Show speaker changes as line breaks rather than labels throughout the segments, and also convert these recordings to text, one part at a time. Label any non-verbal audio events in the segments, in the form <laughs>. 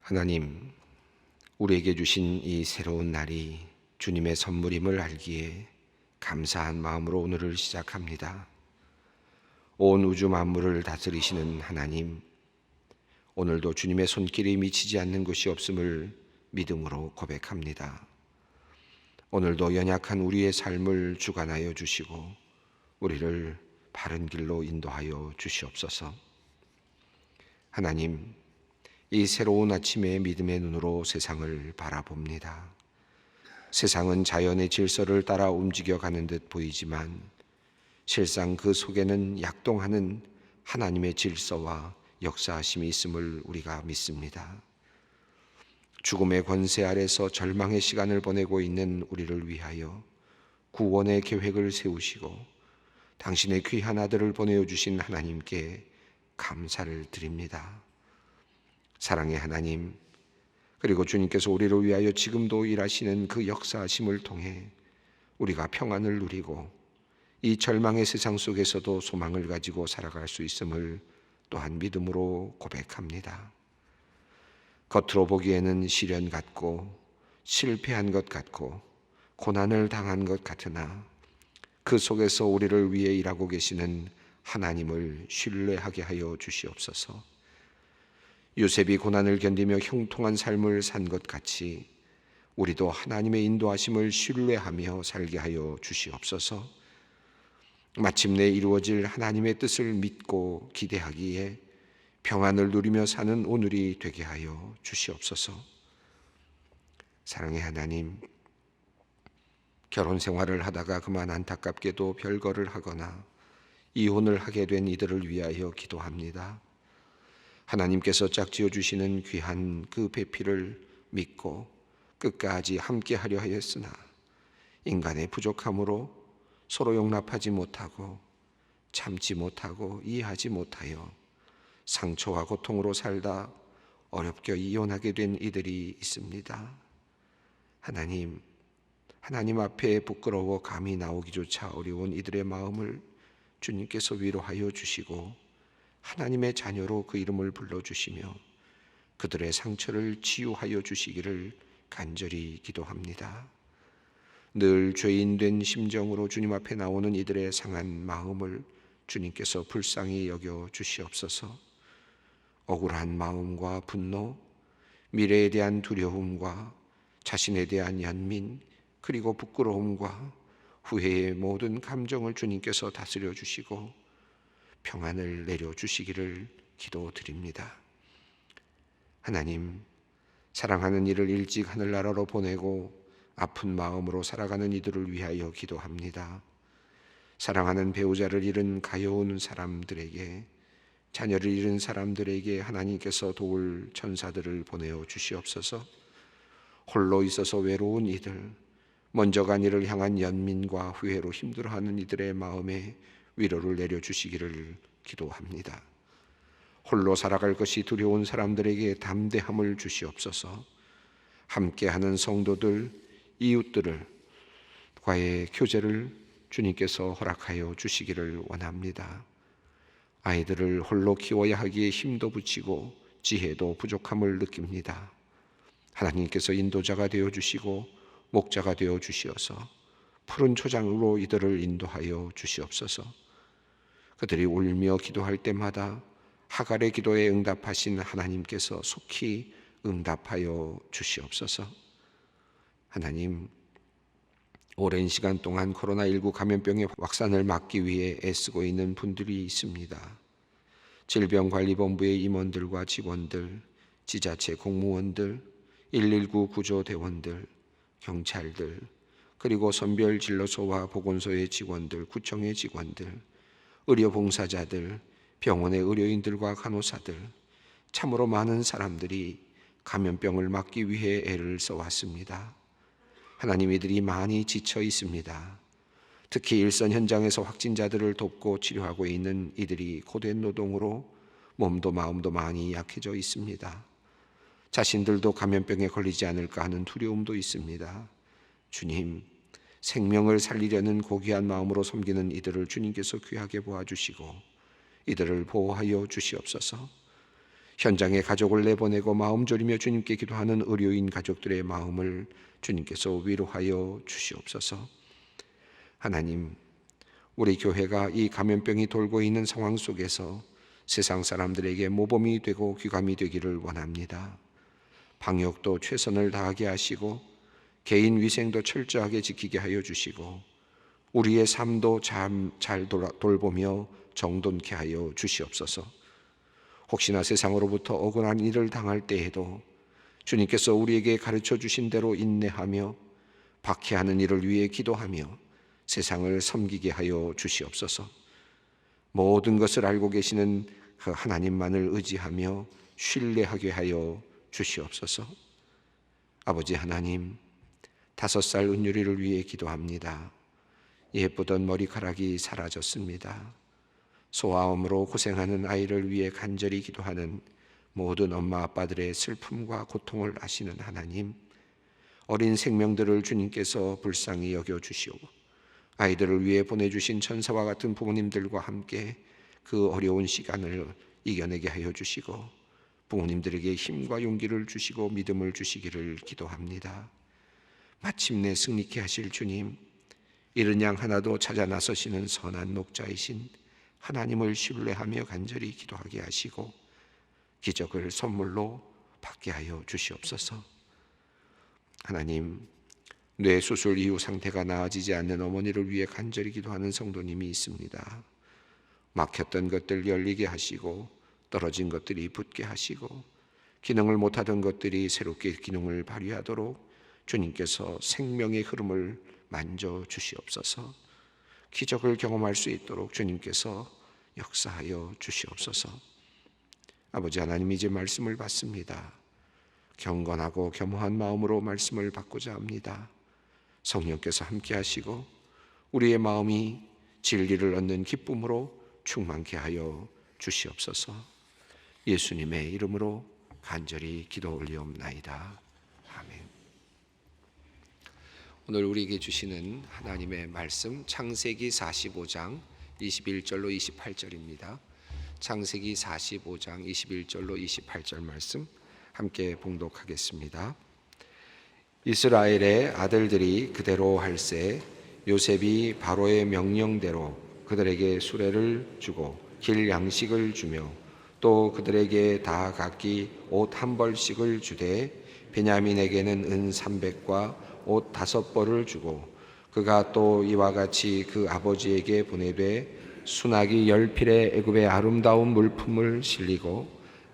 하나님, 우리에게 주신 이 새로운 날이 주님의 선물임을 알기에 감사한 마음으로 오늘을 시작합니다. 온 우주 만물을 다스리시는 하나님, 오늘도 주님의 손길이 미치지 않는 곳이 없음을 믿음으로 고백합니다. 오늘도 연약한 우리의 삶을 주관하여 주시고 우리를 바른 길로 인도하여 주시옵소서. 하나님, 이 새로운 아침에 믿음의 눈으로 세상을 바라봅니다. 세상은 자연의 질서를 따라 움직여 가는 듯 보이지만 실상 그 속에는 약동하는 하나님의 질서와 역사하심이 있음을 우리가 믿습니다. 죽음의 권세 아래서 절망의 시간을 보내고 있는 우리를 위하여 구원의 계획을 세우시고 당신의 귀한 아들을 보내어 주신 하나님께 감사를 드립니다. 사랑의 하나님, 그리고 주님께서 우리를 위하여 지금도 일하시는 그 역사하심을 통해 우리가 평안을 누리고 이 절망의 세상 속에서도 소망을 가지고 살아갈 수 있음을 또한 믿음으로 고백합니다. 겉으로 보기에는 시련 같고 실패한 것 같고 고난을 당한 것 같으나 그 속에서 우리를 위해 일하고 계시는 하나님을 신뢰하게 하여 주시옵소서. 요셉이 고난을 견디며 형통한 삶을 산 것 같이 우리도 하나님의 인도하심을 신뢰하며 살게 하여 주시옵소서. 마침내 이루어질 하나님의 뜻을 믿고 기대하기에 평안을 누리며 사는 오늘이 되게 하여 주시옵소서. 사랑의 하나님, 결혼 생활을 하다가 그만 안타깝게도 별거를 하거나 이혼을 하게 된 이들을 위하여 기도합니다. 하나님께서 짝지어 주시는 귀한 그 배필을 믿고 끝까지 함께 하려 하였으나 인간의 부족함으로 서로 용납하지 못하고 참지 못하고 이해하지 못하여 상처와 고통으로 살다 어렵게 이혼하게 된 이들이 있습니다. 하나님, 하나님 앞에 부끄러워 감히 나오기조차 어려운 이들의 마음을 주님께서 위로하여 주시고 하나님의 자녀로 그 이름을 불러주시며 그들의 상처를 치유하여 주시기를 간절히 기도합니다. 늘 죄인된 심정으로 주님 앞에 나오는 이들의 상한 마음을 주님께서 불쌍히 여겨 주시옵소서. 억울한 마음과 분노, 미래에 대한 두려움과 자신에 대한 연민, 그리고 부끄러움과 후회의 모든 감정을 주님께서 다스려 주시고 평안을 내려 주시기를 기도드립니다. 하나님, 사랑하는 이를 일찍 하늘나라로 보내고 아픈 마음으로 살아가는 이들을 위하여 기도합니다. 사랑하는 배우자를 잃은 가여운 사람들에게 자녀를 잃은 사람들에게 하나님께서 도울 천사들을 보내어 주시옵소서. 홀로 있어서 외로운 이들, 먼저 간 이를 향한 연민과 후회로 힘들어하는 이들의 마음에 위로를 내려 주시기를 기도합니다. 홀로 살아갈 것이 두려운 사람들에게 담대함을 주시옵소서. 함께하는 성도들, 이웃들을 과의 교제를 주님께서 허락하여 주시기를 원합니다. 아이들을 홀로 키워야 하기에 힘도 붙이고 지혜도 부족함을 느낍니다. 하나님께서 인도자가 되어 주시고 목자가 되어 주시어서 푸른 초장으로 이들을 인도하여 주시옵소서. 그들이 울며 기도할 때마다 하갈의 기도에 응답하신 하나님께서 속히 응답하여 주시옵소서. 하나님, 오랜 시간 동안 코로나19 감염병의 확산을 막기 위해 애쓰고 있는 분들이 있습니다. 질병관리본부의 임원들과 직원들, 지자체 공무원들, 119 구조대원들, 경찰들, 그리고 선별진료소와 보건소의 직원들, 구청의 직원들, 의료 봉사자들, 병원의 의료인들과 간호사들, 참으로 많은 사람들이 감염병을 막기 위해 애를 써왔습니다. 하나님 이들이 많이 지쳐 있습니다. 특히 일선 현장에서 확진자들을 돕고 치료하고 있는 이들이 고된 노동으로 몸도 마음도 많이 약해져 있습니다. 자신들도 감염병에 걸리지 않을까 하는 두려움도 있습니다. 주님, 생명을 살리려는 고귀한 마음으로 섬기는 이들을 주님께서 귀하게 보아주시고 이들을 보호하여 주시옵소서. 현장에 가족을 내보내고 마음 졸이며 주님께 기도하는 의료인 가족들의 마음을 주님께서 위로하여 주시옵소서. 하나님, 우리 교회가 이 감염병이 돌고 있는 상황 속에서 세상 사람들에게 모범이 되고 귀감이 되기를 원합니다. 방역도 최선을 다하게 하시고 개인 위생도 철저하게 지키게 하여 주시고 우리의 삶도 잘, 돌보며 정돈케 하여 주시옵소서. 혹시나 세상으로부터 억울한 일을 당할 때에도 주님께서 우리에게 가르쳐 주신 대로 인내하며 박해하는 일을 위해 기도하며 세상을 섬기게 하여 주시옵소서. 모든 것을 알고 계시는 그 하나님만을 의지하며 신뢰하게 하여 주시옵소서. 아버지 하나님, 다섯 살 은유리를 위해 기도합니다. 예쁘던 머리카락이 사라졌습니다. 소아암으로 고생하는 아이를 위해 간절히 기도하는 모든 엄마 아빠들의 슬픔과 고통을 아시는 하나님, 어린 생명들을 주님께서 불쌍히 여겨 주시오. 아이들을 위해 보내주신 천사와 같은 부모님들과 함께 그 어려운 시간을 이겨내게 하여 주시고 부모님들에게 힘과 용기를 주시고 믿음을 주시기를 기도합니다. 마침내 승리케 하실 주님, 이른 양 하나도 찾아 나서시는 선한 목자이신 하나님을 신뢰하며 간절히 기도하게 하시고 기적을 선물로 받게 하여 주시옵소서. 하나님, 뇌 수술 이후 상태가 나아지지 않는 어머니를 위해 간절히 기도하는 성도님이 있습니다. 막혔던 것들 열리게 하시고 떨어진 것들이 붙게 하시고 기능을 못하던 것들이 새롭게 기능을 발휘하도록 주님께서 생명의 흐름을 만져 주시옵소서. 기적을 경험할 수 있도록 주님께서 역사하여 주시옵소서. 아버지 하나님 이제 말씀을 받습니다. 경건하고 겸허한 마음으로 말씀을 받고자 합니다. 성령께서 함께 하시고 우리의 마음이 진리를 얻는 기쁨으로 충만케 하여 주시옵소서. 예수님의 이름으로 간절히 기도 올리옵나이다. 아멘. 오늘 우리에게 주시는 하나님의 말씀 창세기 45장 21절로 28절입니다. 창세기 45장 21절로 28절 말씀 함께 봉독하겠습니다. 이스라엘의 아들들이 그대로 할세 요셉이 바로의 명령대로 그들에게 수레를 주고 길 양식을 주며 또 그들에게 다 각기 옷 한 벌씩을 주되 베냐민에게는 은 삼백과 옷 다섯 벌을 주고 그가 또 이와 같이 그 아버지에게 보내되 순하기 열 필의 애굽의 아름다운 물품을 실리고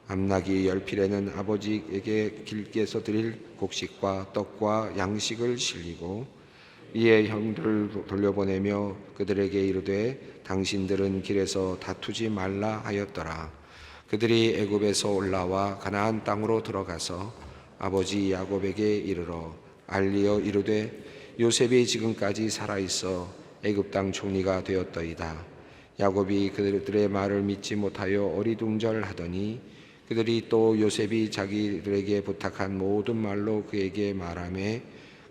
암나기 열 필에는 아버지에게 길게서 드릴 곡식과 떡과 양식을 실리고 이에 형들을 돌려보내며 그들에게 이르되 당신들은 길에서 다투지 말라 하였더라. 그들이 애굽에서 올라와 가나안 땅으로 들어가서 아버지 야곱에게 이르러 알리어 이르되 요셉이 지금까지 살아 있어 애굽 땅 총리가 되었더이다. 야곱이 그들의 말을 믿지 못하여 어리둥절하더니 그들이 또 요셉이 자기들에게 부탁한 모든 말로 그에게 말하매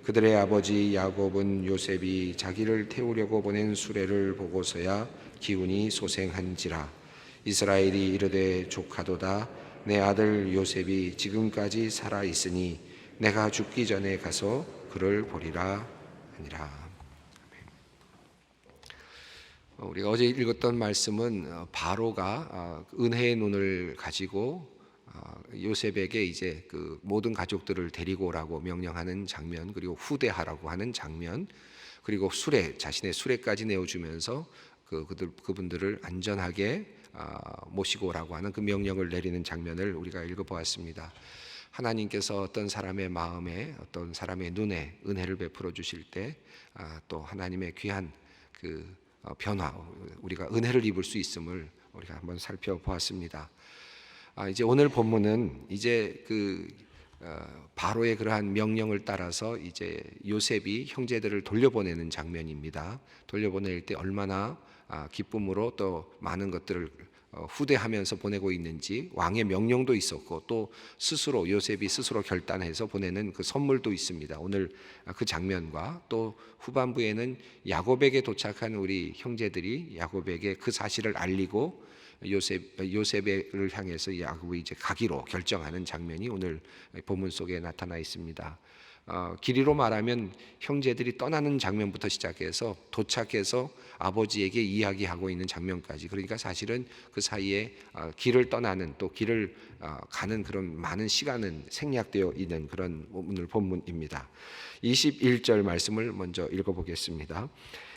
그들의 아버지 야곱은 요셉이 자기를 태우려고 보낸 수레를 보고서야 기운이 소생한지라. 이스라엘이 이르되 조카도다. 내 아들 요셉이 지금까지 살아 있으니 내가 죽기 전에 가서 그를 보리라 하니라. 어, 우리가 어제 읽었던 말씀은 어, 바로가 어, 은혜의 눈을 가지고 요셉에게 이제 그 모든 가족들을 데리고 오라고 명령하는 장면 그리고 후대하라고 하는 장면 그리고 수레 자신의 수레까지 내어주면서 그 그들 그분들을 안전하게 모시고 오라고 하는 그 명령을 내리는 장면을 우리가 읽어보았습니다. 하나님께서 어떤 사람의 마음에 어떤 사람의 눈에 은혜를 베풀어 주실 때 또 하나님의 귀한 그 어, 변화, 우리가 은혜를 입을 수 있음을 우리가 한번 살펴보았습니다. 아, 이제 오늘 본문은 이제 그 어, 바로의 그러한 명령을 따라서 이제 요셉이 형제들을 돌려보내는 장면입니다. 돌려보낼 때 얼마나 아, 기쁨으로 또 많은 것들을 어, 후대하면서 보내고 있는지 왕의 명령도 있었고 또 스스로 요셉이 스스로 결단해서 보내는 그 선물도 있습니다. 오늘 그 장면과 또 후반부에는 야곱에게 도착한 우리 형제들이 야곱에게 그 사실을 알리고 요셉 요셉을 향해서 야곱이 이제 가기로 결정하는 장면이 오늘 본문 속에 나타나 있습니다. 어, 길이로 말하면 형제들이 떠나는 장면부터 시작해서 도착해서 아버지에게 이야기하고 있는 장면까지 그러니까 사실은 그 사이에 어, 길을 떠나는 또 길을 어, 가는 그런 많은 시간은 생략되어 있는 그런 오늘 본문입니다. 21절 말씀을 먼저 읽어보겠습니다.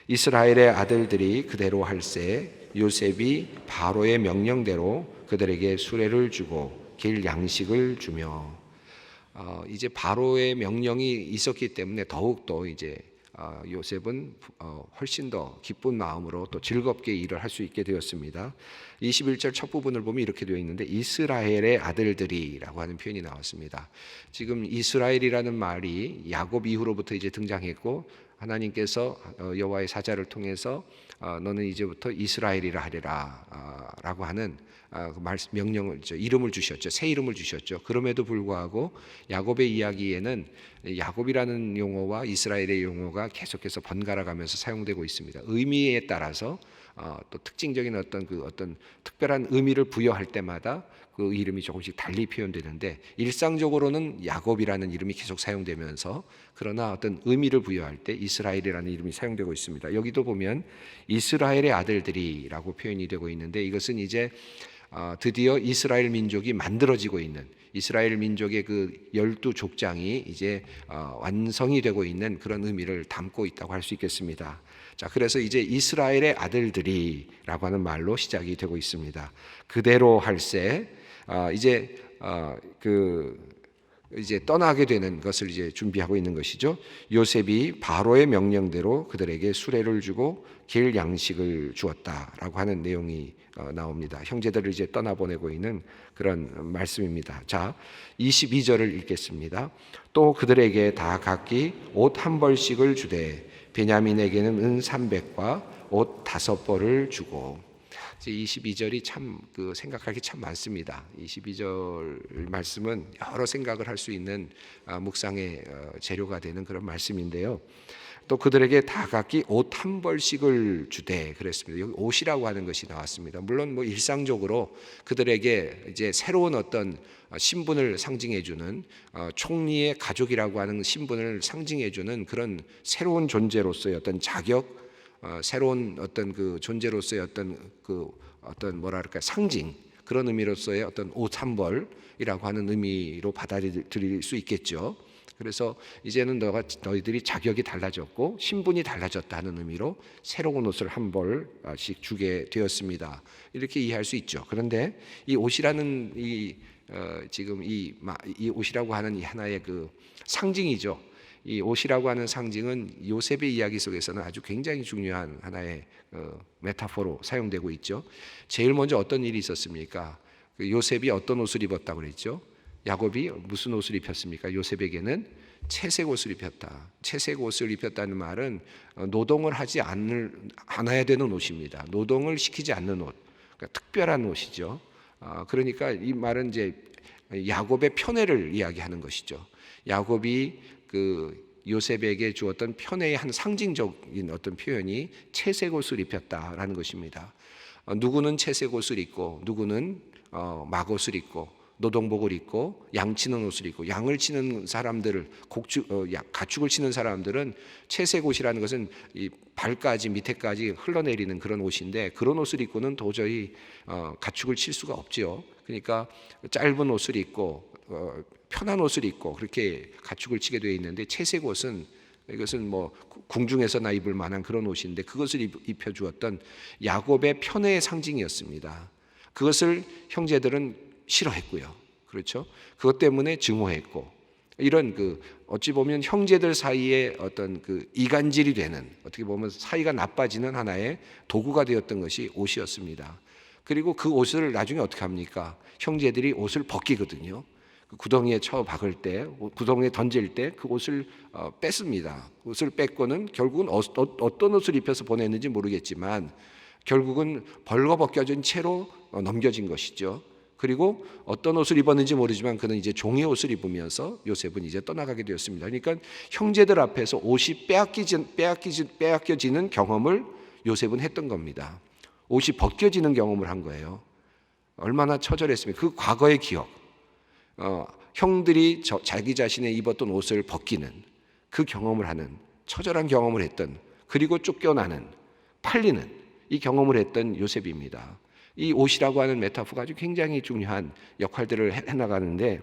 이스라엘의 아들들이 그대로 할세 요셉이 바로의 명령대로 그들에게 수레를 주고 길 양식을 주며 어, 이제 바로의 명령이 있었기 때문에 더욱 더 이제 어, 요셉은 어, 훨씬 더 기쁜 마음으로 또 즐겁게 일을 할 수 있게 되었습니다. 21절 첫 부분을 보면 이렇게 되어 있는데 이스라엘의 아들들이라고 하는 표현이 나왔습니다. 지금 이스라엘이라는 말이 야곱 이후로부터 이제 등장했고 하나님께서 어, 여호와의 사자를 통해서 어, 너는 이제부터 이스라엘이라 하리라라고 하는 아, 그 말씀 명령을 저 이름을 주셨죠. 새 이름을 주셨죠. 그럼에도 불구하고 야곱의 이야기에는 야곱이라는 용어와 이스라엘의 용어가 계속해서 번갈아 가면서 사용되고 있습니다. 의미에 따라서 어, 또 특징적인 어떤 그 어떤 특별한 의미를 부여할 때마다 그 이름이 조금씩 달리 표현되는데 일상적으로는 야곱이라는 이름이 계속 사용되면서 그러나 어떤 의미를 부여할 때 이스라엘이라는 이름이 사용되고 있습니다. 여기도 보면 이스라엘의 아들들이라고 표현이 되고 있는데 이것은 이제 어, 드디어 이스라엘 민족이 만들어지고 있는 이스라엘 민족의 그 열두 족장이 이제 어, 완성이 되고 있는 그런 의미를 담고 있다고 할 수 있겠습니다. 자, 그래서 이제 이스라엘의 아들들이라고 하는 말로 시작이 되고 있습니다. 그대로 할세 아, 이제 어, 그 이제 떠나게 되는 것을 이제 준비하고 있는 것이죠. 요셉이 바로의 명령대로 그들에게 수레를 주고 길 양식을 주었다라고 하는 내용이 어, 나옵니다. 형제들을 이제 떠나보내고 있는 그런 말씀입니다. 자, 22절을 읽겠습니다. 또 그들에게 다 각기 옷 한 벌씩을 주되 베냐민에게는 은 300과 옷 다섯 벌을 주고 22절이 참 그 생각할 게 참 많습니다. 22절 말씀은 여러 생각을 할 수 있는 아, 묵상의 어, 재료가 되는 그런 말씀인데요. 또 그들에게 다 각기 옷 한 벌씩을 주되 그랬습니다. 여기 옷이라고 하는 것이 나왔습니다. 물론 뭐 일상적으로 그들에게 이제 새로운 어떤 신분을 상징해 주는 어, 총리의 가족이라고 하는 신분을 상징해 주는 그런 새로운 존재로서의 어떤 자격 어, 새로운 어떤 그 존재로서의 어떤 그 어떤 뭐랄까 상징 그런 의미로서의 어떤 옷한 벌이라고 하는 의미로 받아들일 수 있겠죠. 그래서 이제는 너가 너희들이 자격이 달라졌고 신분이 달라졌다는 의미로 새로운 옷을 한 벌씩 주게 되었습니다. 이렇게 이해할 수 있죠. 그런데 이 옷이라는 이 어, 지금 이, 이 옷이라고 하는 이 하나의 그 상징이죠. 이 옷이라고 하는 상징은 요셉의 이야기 속에서는 아주 굉장히 중요한 하나의 어, 메타포로 사용되고 있죠. 제일 먼저 어떤 일이 있었습니까? 그 요셉이 어떤 옷을 입었다고 그랬죠? 야곱이 무슨 옷을 입혔습니까? 요셉에게는 채색 옷을 입혔다. 채색 옷을 입혔다는 말은 어, 노동을 하지 않을 않아야 되는 옷입니다. 노동을 시키지 않는 옷, 그러니까 특별한 옷이죠. 아, 그러니까 이 말은 이제 야곱의 편애를 이야기하는 것이죠. 야곱이 그 요셉에게 주었던 편애의 한 상징적인 어떤 표현이 채색 옷을 입혔다라는 것입니다. 어, 누구는 채색 옷을 입고 누구는 어, 막옷을 입고 노동복을 입고 양 치는 옷을 입고 양을 치는 사람들을 곡축 어, 가축을 치는 사람들은 채색 옷이라는 것은 이 발까지 밑에까지 흘러내리는 그런 옷인데 그런 옷을 입고는 도저히 어, 가축을 칠 수가 없지요. 그러니까 짧은 옷을 입고 어, 편한 옷을 입고 그렇게 가축을 치게 되어 있는데 채색 옷은 이것은 뭐 궁중에서나 입을 만한 그런 옷인데 그것을 입혀 주었던 야곱의 편애의 상징이었습니다. 그것을 형제들은 싫어했고요. 그렇죠? 그것 때문에 증오했고 이런 그 어찌 보면 형제들 사이에 어떤 그 이간질이 되는 어떻게 보면 사이가 나빠지는 하나의 도구가 되었던 것이 옷이었습니다. 그리고 그 옷을 나중에 어떻게 합니까? 형제들이 옷을 벗기거든요. 그 구덩이에 쳐 박을 때, 구덩이에 던질 때 그 옷을 어, 뺐습니다. 옷을 뺐고는 결국은 어, 어 떤 옷을 입혀서 보냈는지 모르겠지만 결국은 벌거벗겨진 채로 어, 넘겨진 것이죠. 그리고 어떤 옷을 입었는지 모르지만 그는 이제 종의 옷을 입으면서 요셉은 이제 떠나가게 되었습니다. 그러니까 형제들 앞에서 옷이 빼앗기진, 빼앗기진, 빼앗겨지는 경험을 요셉은 했던 겁니다. 옷이 벗겨지는 경험을 한 거예요. 얼마나 처절했습니까? 그 과거의 기억. 어, 형들이 저, 자기 자신의 입었던 옷을 벗기는 그 경험을 하는 처절한 경험을 했던 그리고 쫓겨나는 팔리는 이 경험을 했던 요셉입니다. 이 옷이라고 하는 메타포가 아주 굉장히 중요한 역할들을 해- 해나가는데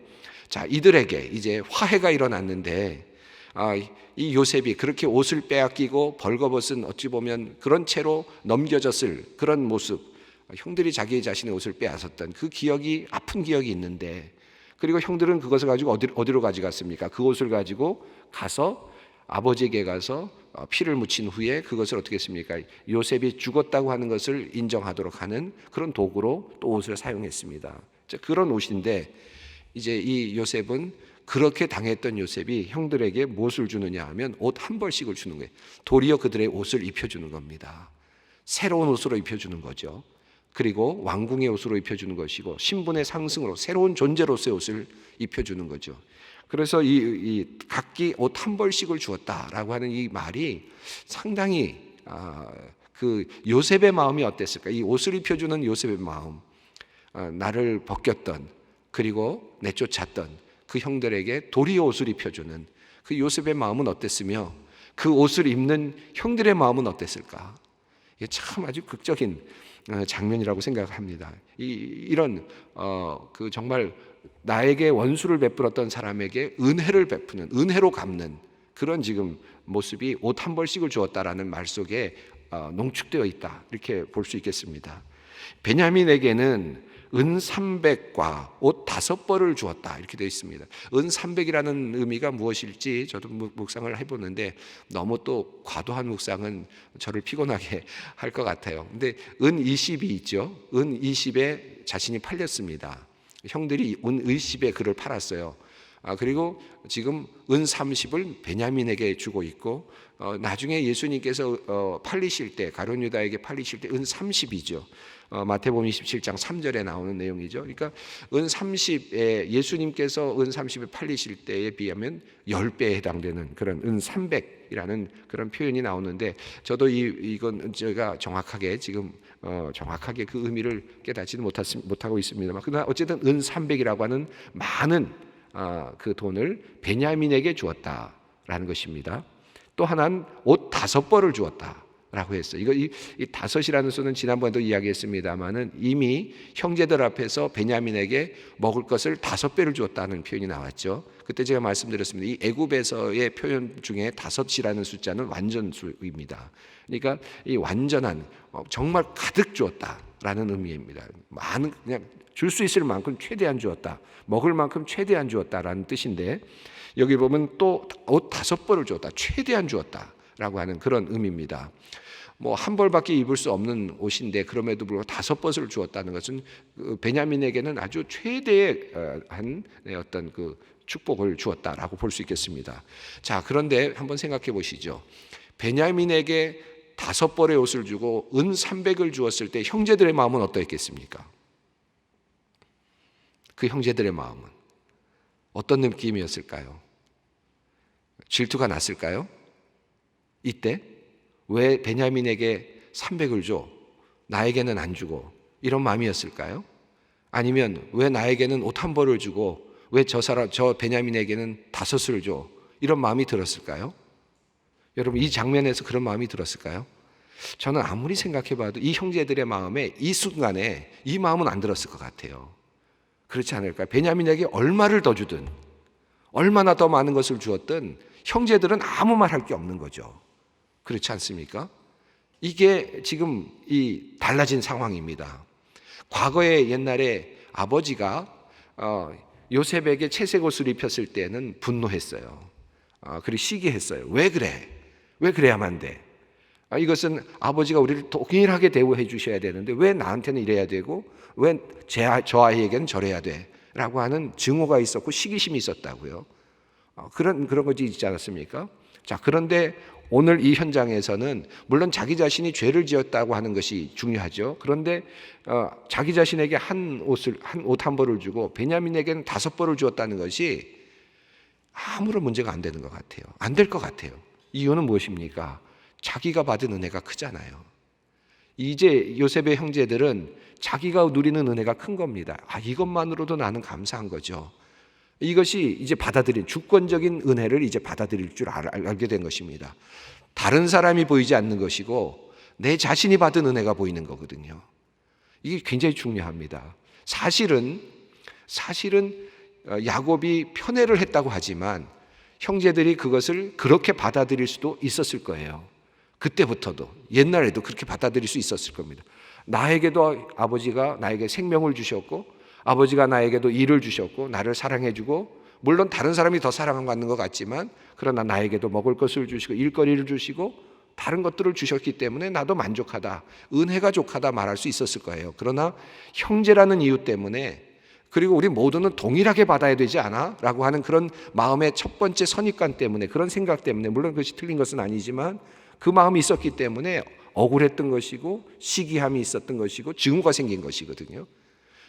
자 이들에게 이제 화해가 일어났는데 아, 이 요셉이 그렇게 옷을 빼앗기고 벌거벗은 어찌 보면 그런 채로 넘겨졌을 그런 모습 형들이 자기 자신의 옷을 빼앗았던 그 기억이 아픈 기억이 있는데 그리고 형들은 그것을 가지고 어디, 어디로 가져갔습니까? 그 옷을 가지고 가서 아버지에게 가서 어, 피를 묻힌 후에 그것을 어떻게 했습니까? 요셉이 죽었다고 하는 것을 인정하도록 하는 그런 도구로 또 옷을 사용했습니다. 자, 그런 옷인데 이제 이 요셉은 그렇게 당했던 요셉이 형들에게 무엇을 주느냐 하면 옷 한 벌씩을 주는 거예요. 도리어 그들의 옷을 입혀주는 겁니다. 새로운 옷으로 입혀주는 거죠. 그리고 왕궁의 옷으로 입혀주는 것이고 신분의 상승으로 새로운 존재로서의 옷을 입혀주는 거죠. 그래서 이, 이 각기 옷 한 벌씩을 주었다라고 하는 이 말이 상당히 아, 그 요셉의 마음이 어땠을까? 이 옷을 입혀주는 요셉의 마음, 아, 나를 벗겼던 그리고 내쫓았던 그 형들에게 도리어 옷을 입혀주는 그 요셉의 마음은 어땠으며 그 옷을 입는 형들의 마음은 어땠을까? 이게 참 아주 극적인 어, 장면이라고 생각합니다. 이, 이런 어, 그 정말 나에게 원수를 베풀었던 사람에게 은혜를 베푸는 은혜로 갚는 그런 지금 모습이 옷 한 벌씩을 주었다라는 말 속에 어, 농축되어 있다 이렇게 볼 수 있겠습니다. 베냐민에게는 은 300과 옷 다섯 벌을 주었다 이렇게 되어 있습니다. 은 300이라는 의미가 무엇일지 저도 묵- 묵상을 해보는데 너무 또 과도한 묵상은 저를 피곤하게 <laughs> 할 것 같아요. 근데 은 20이 있죠. 은 20에 자신이 팔렸습니다. 형들이 은 20에 그를 팔았어요. 아, 그리고 지금 은 30을 베냐민에게 주고 있고 어, 나중에 예수님께서 어, 팔리실 때 가룟 유다에게 팔리실 때 은 30이죠. 어, 마태복음 27장 3절에 나오는 내용이죠. 그러니까 은 30에 예수님께서 은 30에 팔리실 때에 비하면 10배에 해당되는 그런 은 300이라는 그런 표현이 나오는데 저도 이 이건 제가 정확하게 지금 어, 정확하게 그 의미를 깨닫지는 못하, 못하고 있습니다만 그러나 어쨌든 은 300이라고 하는 많은 아, 그 돈을 베냐민에게 주었다라는 것입니다. 또 하나는 옷 다섯 벌을 주었다라고 했어요. 이거 이, 이 다섯이라는 수는 지난번에도 이야기했습니다만은 이미 형제들 앞에서 베냐민에게 먹을 것을 다섯 배를 주었다는 표현이 나왔죠. 그때 제가 말씀드렸습니다. 이 애굽에서의 표현 중에 다섯이라는 숫자는 완전수입니다. 그러니까 이 완전한 어, 정말 가득 주었다 라는 의미입니다. 많은 그냥 줄 수 있을 만큼 최대한 주었다. 먹을 만큼 최대한 주었다라는 뜻인데 여기 보면 또 옷 다섯 벌을 주었다. 최대한 주었다라고 하는 그런 의미입니다. 뭐 한 벌밖에 입을 수 없는 옷인데 그럼에도 불구하고 다섯 벌을 주었다는 것은 그 베냐민에게는 아주 최대한 어떤 그 축복을 주었다라고 볼 수 있겠습니다. 자, 그런데 한번 생각해 보시죠. 베냐민에게 다섯 벌의 옷을 주고 은 300을 주었을 때 형제들의 마음은 어떠했겠습니까? 그 형제들의 마음은 어떤 느낌이었을까요? 질투가 났을까요? 이때 왜 베냐민에게 300을 줘? 나에게는 안 주고 이런 마음이었을까요? 아니면 왜 나에게는 옷 한 벌을 주고 왜 저 사람 저 베냐민에게는 다섯을 줘? 이런 마음이 들었을까요? 여러분 이 장면에서 그런 마음이 들었을까요? 저는 아무리 생각해 봐도 이 형제들의 마음에 이 순간에 이 마음은 안 들었을 것 같아요. 그렇지 않을까요? 베냐민에게 얼마를 더 주든 얼마나 더 많은 것을 주었든 형제들은 아무 말 할 게 없는 거죠. 그렇지 않습니까? 이게 지금 이 달라진 상황입니다. 과거에 옛날에 아버지가 어, 요셉에게 채색 옷을 입혔을 때는 분노했어요. 어, 그리고 시기했어요. 왜 그래? 왜 그래야만 돼? 아, 이것은 아버지가 우리를 동일하게 대우해 주셔야 되는데 왜 나한테는 이래야 되고 왜 저 아이에게는 저래야 돼? 라고 하는 증오가 있었고 시기심이 있었다고요. 어, 그런 그런 것이 있지 않았습니까? 자, 그런데 오늘 이 현장에서는 물론 자기 자신이 죄를 지었다고 하는 것이 중요하죠. 그런데 어, 자기 자신에게 한 옷을 한 옷 한 벌을 주고 베냐민에게는 다섯 벌을 주었다는 것이 아무런 문제가 안 되는 것 같아요. 안 될 것 같아요. 이유는 무엇입니까? 자기가 받은 은혜가 크잖아요. 이제 요셉의 형제들은 자기가 누리는 은혜가 큰 겁니다. 아, 이것만으로도 나는 감사한 거죠. 이것이 이제 받아들인 주권적인 은혜를 이제 받아들일 줄 알, 알게 된 것입니다. 다른 사람이 보이지 않는 것이고 내 자신이 받은 은혜가 보이는 거거든요. 이게 굉장히 중요합니다. 사실은 사실은 어, 야곱이 편애를 했다고 하지만 형제들이 그것을 그렇게 받아들일 수도 있었을 거예요. 그때부터도 옛날에도 그렇게 받아들일 수 있었을 겁니다. 나에게도 아버지가 나에게 생명을 주셨고 아버지가 나에게도 일을 주셨고 나를 사랑해 주고 물론 다른 사람이 더 사랑받는 것 같지만 그러나 나에게도 먹을 것을 주시고 일거리를 주시고 다른 것들을 주셨기 때문에 나도 만족하다 은혜가 족하다 말할 수 있었을 거예요. 그러나 형제라는 이유 때문에 그리고 우리 모두는 동일하게 받아야 되지 않아? 라고 하는 그런 마음의 첫 번째 선입관 때문에 그런 생각 때문에 물론 그것이 틀린 것은 아니지만 그 마음이 있었기 때문에 억울했던 것이고 시기함이 있었던 것이고 증오가 생긴 것이거든요.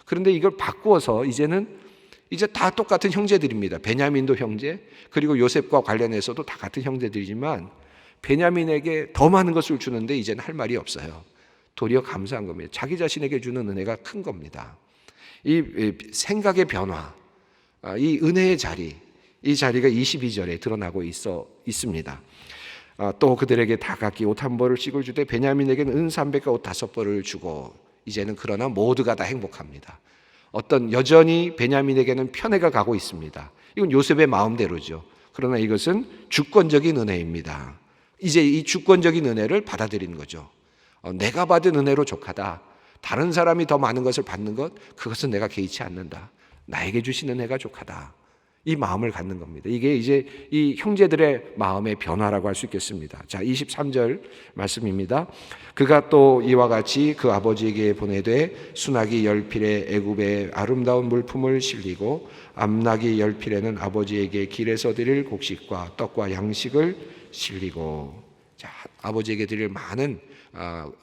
그런데 이걸 바꾸어서 이제는 이제 다 똑같은 형제들입니다. 베냐민도 형제, 그리고 요셉과 관련해서도 다 같은 형제들이지만 베냐민에게 더 많은 것을 주는데 이제는 할 말이 없어요. 도리어 감사한 겁니다. 자기 자신에게 주는 은혜가 큰 겁니다. 이 생각의 변화, 아, 이 은혜의 자리, 이 자리가 22절에 드러나고 있어 있습니다. 아, 또 그들에게 다 각기 옷 한 벌을 씩을 주되 베냐민에게는 은 300과 옷 다섯 벌을 주고 이제는 그러나 모두가 다 행복합니다. 어떤 여전히 베냐민에게는 편애가 가고 있습니다. 이건 요셉의 마음대로죠. 그러나 이것은 주권적인 은혜입니다. 이제 이 주권적인 은혜를 받아들이는 거죠. 어, 내가 받은 은혜로 족하다. 다른 사람이 더 많은 것을 받는 것, 그것은 내가 개의치 않는다. 나에게 주신 은혜가 족하다. 이 마음을 갖는 겁니다. 이게 이제 이 형제들의 마음의 변화라고 할 수 있겠습니다. 자, 23절 말씀입니다. 그가 또 이와 같이 그 아버지에게 보내되 순하기 열필에 애굽의 아름다운 물품을 실리고 암나기 열필에는 아버지에게 길에서 드릴 곡식과 떡과 양식을 실리고 자, 아버지에게 드릴 많은 아,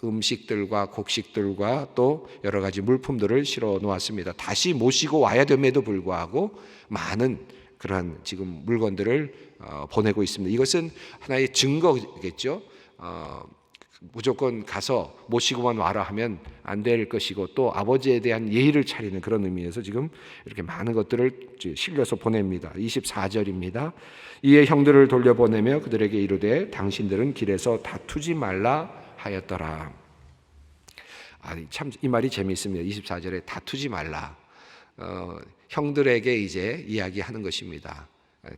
음식들과 곡식들과 또 여러 가지 물품들을 실어 놓았습니다. 다시 모시고 와야 됨에도 불구하고 많은 그러한 지금 물건들을 어, 보내고 있습니다. 이것은 하나의 증거겠죠. 어, 무조건 가서 모시고만 와라 하면 안 될 것이고 또 아버지에 대한 예의를 차리는 그런 의미에서 지금 이렇게 많은 것들을 실려서 보냅니다. 24절입니다. 이에 형들을 돌려보내며 그들에게 이르되 당신들은 길에서 다투지 말라 하였더라. 아, 참이 말이 재미있습니다. 24절에 다투지 말라. 어, 형들에게 이제 이야기하는 것입니다.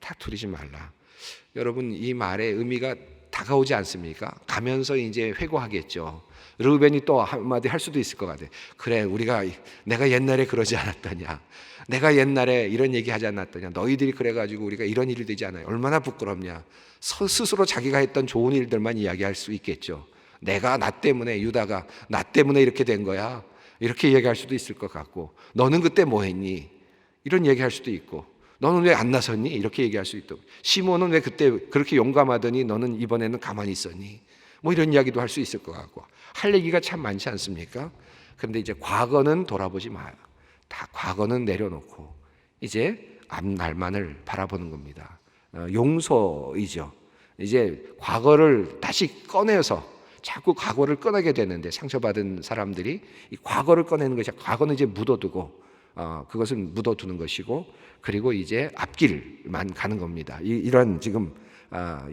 다투리지 말라. 여러분 이 말의 의미가 다가오지 않습니까? 가면서 이제 회고하겠죠. 르벤이 또 한마디 할 수도 있을 것 같아요. 그래, 우리가 내가 옛날에 그러지 않았더냐. 내가 옛날에 이런 얘기 하지 않았더냐. 너희들이 그래가지고 우리가 이런 일이 되지 않아요. 얼마나 부끄럽냐. 스스로 자기가 했던 좋은 일들만 이야기할 수 있겠죠. 내가 나 때문에 유다가 나 때문에 이렇게 된 거야. 이렇게 얘기할 수도 있을 것 같고 너는 그때 뭐 했니? 이런 얘기할 수도 있고 너는 왜 안 나섰니? 이렇게 얘기할 수 있고 시몬은 왜 그때 그렇게 용감하더니 너는 이번에는 가만히 있었니? 뭐 이런 이야기도 할 수 있을 것 같고 할 얘기가 참 많지 않습니까? 그런데 이제 과거는 돌아보지 마요. 다 과거는 내려놓고 이제 앞날만을 바라보는 겁니다. 어, 용서이죠. 이제 과거를 다시 꺼내서 자꾸 과거를 꺼내게 되는데 상처받은 사람들이 이 과거를 꺼내는 것이 과거는 이제 묻어두고 어, 그것은 묻어두는 것이고 그리고 이제 앞길만 가는 겁니다. 이, 이런 지금 아,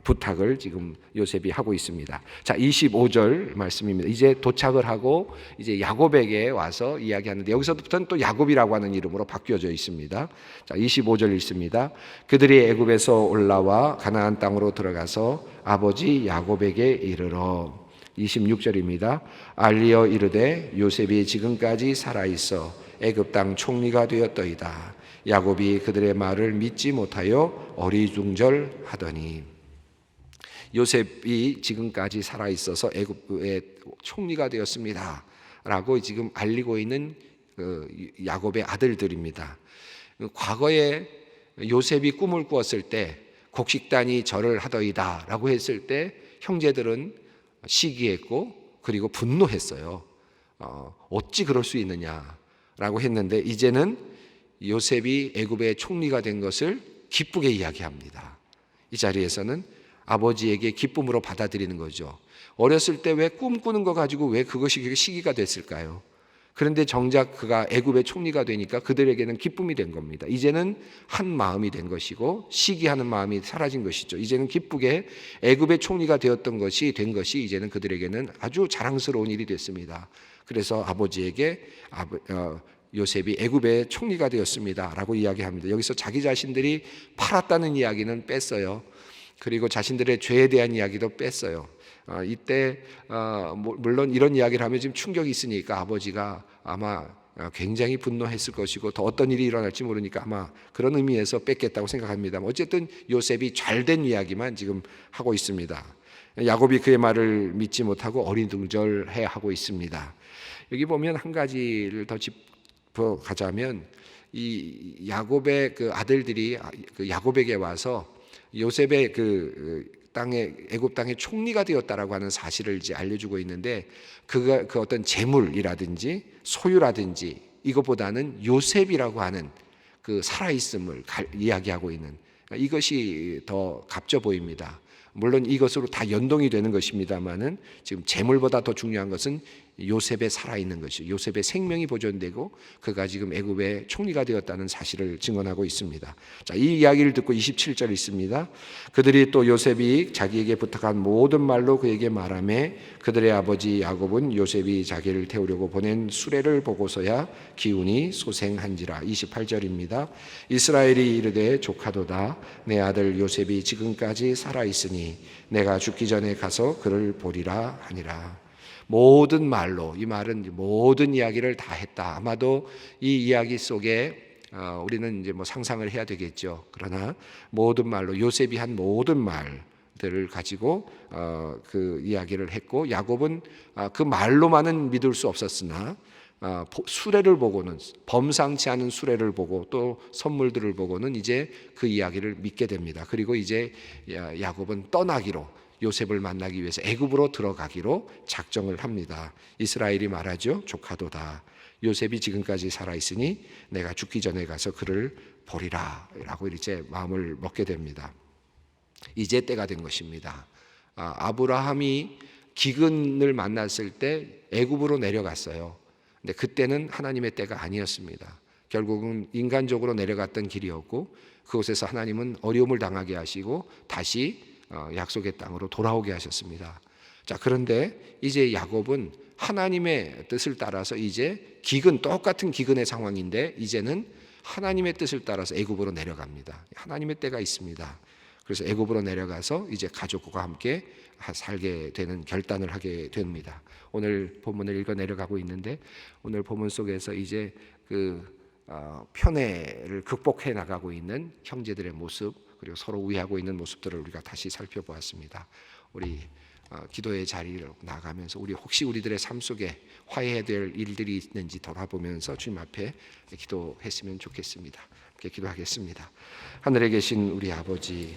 부탁을 지금 요셉이 하고 있습니다. 자, 25절 말씀입니다. 이제 도착을 하고 이제 야곱에게 와서 이야기하는데 여기서부터는 또 야곱이라고 하는 이름으로 바뀌어져 있습니다. 자, 25절 읽습니다. 그들이 애굽에서 올라와 가나안 땅으로 들어가서 아버지 야곱에게 이르러 26절입니다. 알리어 이르되 요셉이 지금까지 살아 있어 애굽 땅 총리가 되었더이다. 야곱이 그들의 말을 믿지 못하여 어리중절하더니 요셉이 지금까지 살아 있어서 애굽의 총리가 되었습니다.라고 지금 알리고 있는 그 야곱의 아들들입니다. 과거에 요셉이 꿈을 꾸었을 때 곡식단이 절을 하더이다 라고 했을 때 형제들은 시기했고 그리고 분노했어요. 어, 어찌 그럴 수 있느냐라고 했는데 이제는 요셉이 애굽의 총리가 된 것을 기쁘게 이야기합니다. 이 자리에서는 아버지에게 기쁨으로 받아들이는 거죠. 어렸을 때 왜 꿈꾸는 거 가지고 왜 그것이 시기가 됐을까요? 그런데 정작 그가 애굽의 총리가 되니까 그들에게는 기쁨이 된 겁니다. 이제는 한 마음이 된 것이고 시기하는 마음이 사라진 것이죠. 이제는 기쁘게 애굽의 총리가 되었던 것이 된 것이 이제는 그들에게는 아주 자랑스러운 일이 됐습니다. 그래서 아버지에게 아버, 어, 요셉이 애굽의 총리가 되었습니다라고 이야기합니다. 여기서 자기 자신들이 팔았다는 이야기는 뺐어요. 그리고 자신들의 죄에 대한 이야기도 뺐어요. 어, 이때 어, 뭐, 물론 이런 이야기를 하면 지금 충격이 있으니까 아버지가 아마 어, 굉장히 분노했을 것이고 또 어떤 일이 일어날지 모르니까 아마 그런 의미에서 뺐겠다고 생각합니다. 어쨌든 요셉이 잘된 이야기만 지금 하고 있습니다. 야곱이 그의 말을 믿지 못하고 어리둥절해 하고 있습니다. 여기 보면 한 가지를 더 짚어 가자면 이 야곱의 그 아들들이 그 야곱에게 와서 요셉의 그 땅에 애굽 땅의 총리가 되었다라고 하는 사실을 이제 알려주고 있는데 그가 그 어떤 재물이라든지 소유라든지 이것보다는 요셉이라고 하는 그 살아있음을 이야기하고 있는 이것이 더 값져 보입니다. 물론 이것으로 다 연동이 되는 것입니다만은 지금 재물보다 더 중요한 것은 요셉의 살아있는 것이 요셉의 생명이 보존되고 그가 지금 애굽의 총리가 되었다는 사실을 증언하고 있습니다. 자, 이 이야기를 듣고 27절 있습니다. 그들이 또 요셉이 자기에게 부탁한 모든 말로 그에게 말하매 그들의 아버지 야곱은 요셉이 자기를 태우려고 보낸 수레를 보고서야 기운이 소생한지라 28절입니다. 이스라엘이 이르되 조카도다 내 아들 요셉이 지금까지 살아 있으니 내가 죽기 전에 가서 그를 보리라 하니라. 모든 말로 이 말은 모든 이야기를 다 했다. 아마도 이 이야기 속에 어, 우리는 이제 뭐 상상을 해야 되겠죠. 그러나 모든 말로 요셉이 한 모든 말들을 가지고 어, 그 이야기를 했고 야곱은 아, 그 말로만은 믿을 수 없었으나 아, 수레를 보고는 범상치 않은 수레를 보고 또 선물들을 보고는 이제 그 이야기를 믿게 됩니다. 그리고 이제 야곱은 떠나기로 요셉을 만나기 위해서 애굽으로 들어가기로 작정을 합니다. 이스라엘이 말하죠. 조카도다. 요셉이 지금까지 살아 있으니 내가 죽기 전에 가서 그를 보리라라고 이제 마음을 먹게 됩니다. 이제 때가 된 것입니다. 아, 아브라함이 기근을 만났을 때 애굽으로 내려갔어요. 근데 그때는 하나님의 때가 아니었습니다. 결국은 인간적으로 내려갔던 길이었고 그곳에서 하나님은 어려움을 당하게 하시고 다시 어, 약속의 땅으로 돌아오게 하셨습니다. 자, 그런데 이제 야곱은 하나님의 뜻을 따라서 이제 기근 똑같은 기근의 상황인데 이제는 하나님의 뜻을 따라서 애굽으로 내려갑니다. 하나님의 때가 있습니다. 그래서 애굽으로 내려가서 이제 가족과 함께 살게 되는 결단을 하게 됩니다. 오늘 본문을 읽어 내려가고 있는데 오늘 본문 속에서 이제 그 어, 편애를 극복해 나가고 있는 형제들의 모습 그리고 서로 위하고 있는 모습들을 우리가 다시 살펴보았습니다. 우리 어, 기도의 자리로 나가면서 우리 혹시 우리들의 삶 속에 화해해야 될 일들이 있는지 돌아보면서 주님 앞에 기도했으면 좋겠습니다. 함께 기도하겠습니다. 하늘에 계신 우리 아버지,